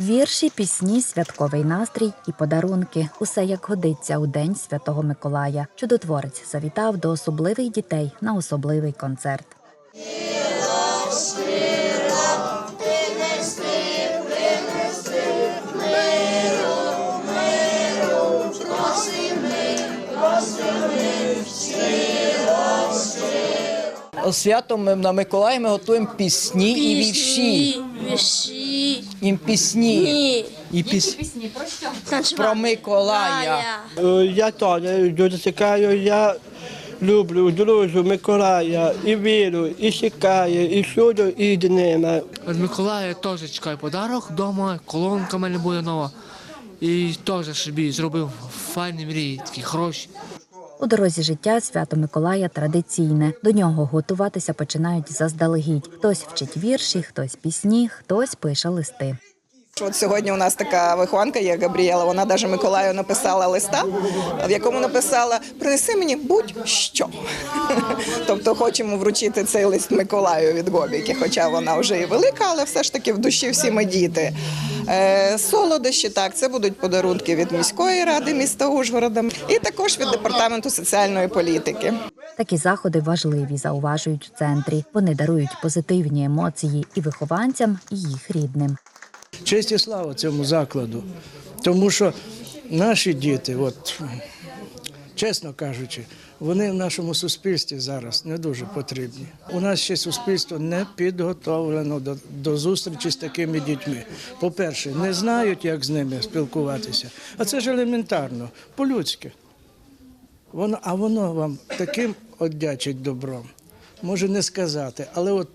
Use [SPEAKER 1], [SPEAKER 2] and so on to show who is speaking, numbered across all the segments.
[SPEAKER 1] Вірші, пісні, святковий настрій і подарунки усе як годиться у день Святого Миколая. Чудотворець завітав до особливих дітей на особливий концерт.
[SPEAKER 2] Свято ми на Миколая ми готуємо пісні, і вірші.
[SPEAKER 3] Вірші.
[SPEAKER 2] І пісні.
[SPEAKER 3] Ні.
[SPEAKER 2] І піс...
[SPEAKER 3] Танцювати.
[SPEAKER 2] про Миколая.
[SPEAKER 3] Ая.
[SPEAKER 4] Е, Я теж дуже чекаю, я люблю дружу Миколая, і вірю, і чекаю, і суду, і днина.
[SPEAKER 5] Від Миколая теж чекаю подарок вдома, колонка в мене буде нова. І теж собі зробив файні мрії, такі хороші.
[SPEAKER 1] У дорозі життя свято Миколая традиційне. До нього готуватися починають заздалегідь. Хтось вчить вірші, хтось пісні, хтось пише листи.
[SPEAKER 6] От сьогодні у нас така вихованка є Габріела. Вона навіть Миколаю написала листа, в якому написала Принеси мені будь-що. Тобто хочемо вручити цей лист Миколаю від Гобіки, хоча вона вже і велика, але все ж таки в душі всі ми діти. Е, Солодощі, так, це будуть подарунки від міської ради міста Ужгорода і також від департаменту соціальної політики.
[SPEAKER 1] Такі заходи важливі, зауважують у центрі. Вони дарують позитивні емоції і вихованцям, і їх рідним.
[SPEAKER 7] Честь і слава цьому закладу. Тому що наші діти, от, чесно кажучи, вони в нашому суспільстві зараз не дуже потрібні. У нас ще суспільство не підготовлено до, до зустрічі з такими дітьми. По-перше, не знають, як з ними спілкуватися. А це ж елементарно, по-людськи. Воно, а воно вам таким одячить добром. Може не сказати, але от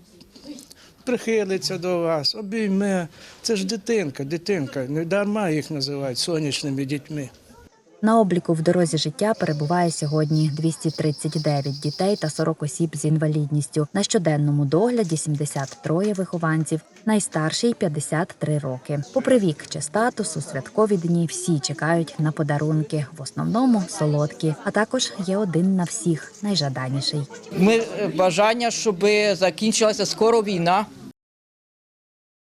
[SPEAKER 7] прихилиться до вас, обійме. Це ж дитинка, дитинка. Не дарма їх називають сонячними дітьми.
[SPEAKER 1] На обліку в дорозі життя перебуває сьогодні 239 дітей та 40 осіб з інвалідністю. На щоденному догляді 73 вихованців, найстарший 53 роки. Попри вік чи статус, у святкові дні всі чекають на подарунки, в основному солодкі. А також є один на всіх найжаданіший.
[SPEAKER 2] Ми е, бажання, щоб закінчилася скоро війна,